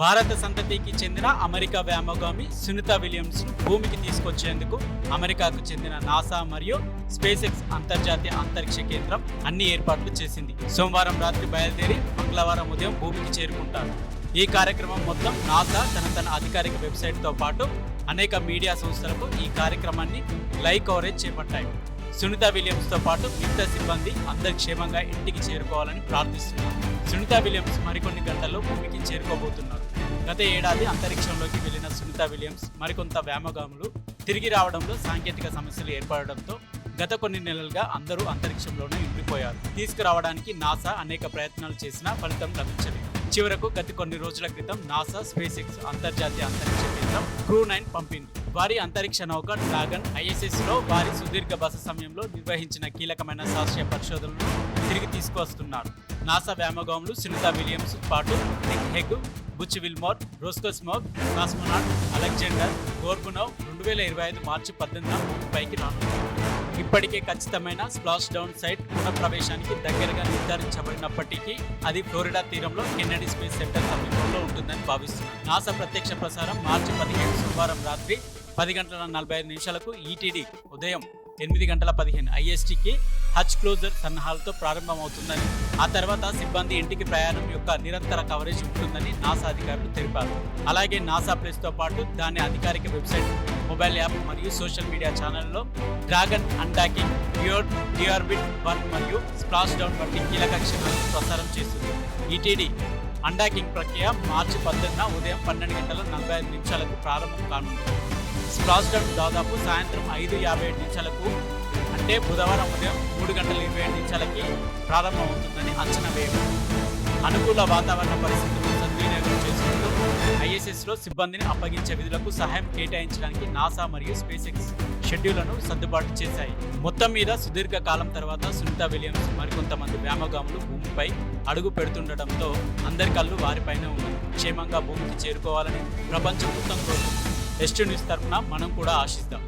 భారత సంతతికి చెందిన అమెరికా వ్యామగామి సునీత విలియమ్స్ను భూమికి తీసుకొచ్చేందుకు అమెరికాకు చెందిన నాసా మరియు స్పేస్ ఎక్స్ అంతర్జాతీయ అంతరిక్ష కేంద్రం అన్ని ఏర్పాట్లు చేసింది. సోమవారం రాత్రి బయలుదేరి మంగళవారం ఉదయం భూమికి చేరుకుంటారు. ఈ కార్యక్రమం మొత్తం నాసా తన తన అధికారిక వెబ్సైట్తో పాటు అనేక మీడియా సంస్థలకు ఈ కార్యక్రమాన్ని లైవ్ కవరేజ్ చేపట్టాయి. సునీత విలియమ్స్తో పాటు మిగతా సిబ్బంది అందరు క్షేమంగా ఇంటికి చేరుకోవాలని ప్రార్థిస్తున్నారు. సునీత విలియమ్స్ మరికొన్ని గంటల్లో భూమికి చేరుకోబోతున్నారు. గత ఏడాది అంతరిక్షంలోకి వెళ్ళిన సునీత విలియమ్స్ మరికొంత వ్యామగాములు తిరిగి రావడంలో సాంకేతిక సమస్యలు ఏర్పడడంతో గత కొన్ని నెలలుగా అందరూ అంతరిక్షంలోనే ఉండిపోయారు. తీసుకురావడానికి నాసా అనేక ప్రయత్నాలు చేసినా ఫలితం లభించలేదు. చివరకు గత కొన్ని రోజుల క్రితం నాసా స్పేస్ ఎక్స్ అంతర్జాతీయ అంతరిక్ష కేంద్రం క్రూ నైన్ పంపింది. వారి అంతరిక్ష నౌక డ్రాగన్ ఐఎస్ఎస్లో వారి సుదీర్ఘ బస సమయంలో నిర్వహించిన కీలకమైన శాస్త్రీయ పరిశోధనలు తిరిగి తీసుకువస్తున్నారు. నాసా వ్యామగాములు సునీత విలియమ్స్ పాటు Nick Hague Butch Wilmore Roscosmos cosmonaut Alexander Gorbunov రెండు వేల ఇరవై ఐదు మార్చి పద్దెనిమిదిన భూమిపైకి రానున్నారు ఇప్పటికే ఖచ్చితమైన స్ప్లాష్ డౌన్ సైట్ పునఃప్రవేశానికి దగ్గరగా నిర్ధారించబడినప్పటికీ అది ఫ్లోరిడా తీరంలో కెన్నడీ స్పేస్ సెంటర్ సమీపంలో ఉంటుందని భావిస్తున్నారు నాసా ప్రత్యక్ష ప్రసారం మార్చి పదిహేను సోమవారం రాత్రి పది గంటల నలభై ఐదు నిమిషాలకు ఈటీడీ ఉదయం ఎనిమిది గంటల పదిహేను ఐఎస్టీకి హచ్ క్లోజర్ సన్నాహాలతో ప్రారంభమవుతుందని ఆ తర్వాత సిబ్బంది ఇంటికి ప్రయాణం యొక్క నిరంతర కవరేజ్ ఉంటుందని నాసా అధికారులు తెలిపారు. అలాగే నాసా ప్లేస్తో పాటు దాని అధికారిక వెబ్సైట్ మొబైల్ యాప్ మరియు సోషల్ మీడియా ఛానల్లో dragon undocking pure deorbit one మరియు స్ప్లాష్ డౌన్ వంటి కీలక క్షణాలను ప్రసారం చేస్తుంది. ఈటీడీ అండాకింగ్ ప్రక్రియ మార్చి పద్దెనిమిదిన ఉదయం పన్నెండు గంటల నలభై ఐదు నిమిషాలకు ప్రారంభం కానుంది. స్ప్లాష్ డౌన్ దాదాపు సాయంత్రం ఐదు యాభై ఏడు నిమిషాలకు అంటే బుధవారం ఉదయం మూడు గంటల ఇరవై ఐదు నిమిషాలకి ప్రారంభమవుతుందని అంచనా వేయబడింది అనుకూల వాతావరణ పరిస్థితులను సద్వినియోగం చేసుకుంటూ ఐఎస్ఎస్లో సిబ్బందిని అప్పగించే విధులకు సహాయం కేటాయించడానికి నాసా మరియు స్పేస్ ఎక్స్ షెడ్యూళ్ళను సర్దుబాటు చేశాయి. మొత్తం మీద సుదీర్ఘ కాలం తర్వాత సునీత విలియమ్స్ మరికొంతమంది వ్యామగాములు భూమిపై అడుగు పెడుతుండటంతో అందరి కళ్ళు వారిపైన ఉన్నాయి. క్షేమంగా భూమికి చేరుకోవాలని ప్రపంచం మొత్తం కోరుతుంది ఎస్టు న్యూస్ తరఫున మనం కూడా ఆశిద్దాం.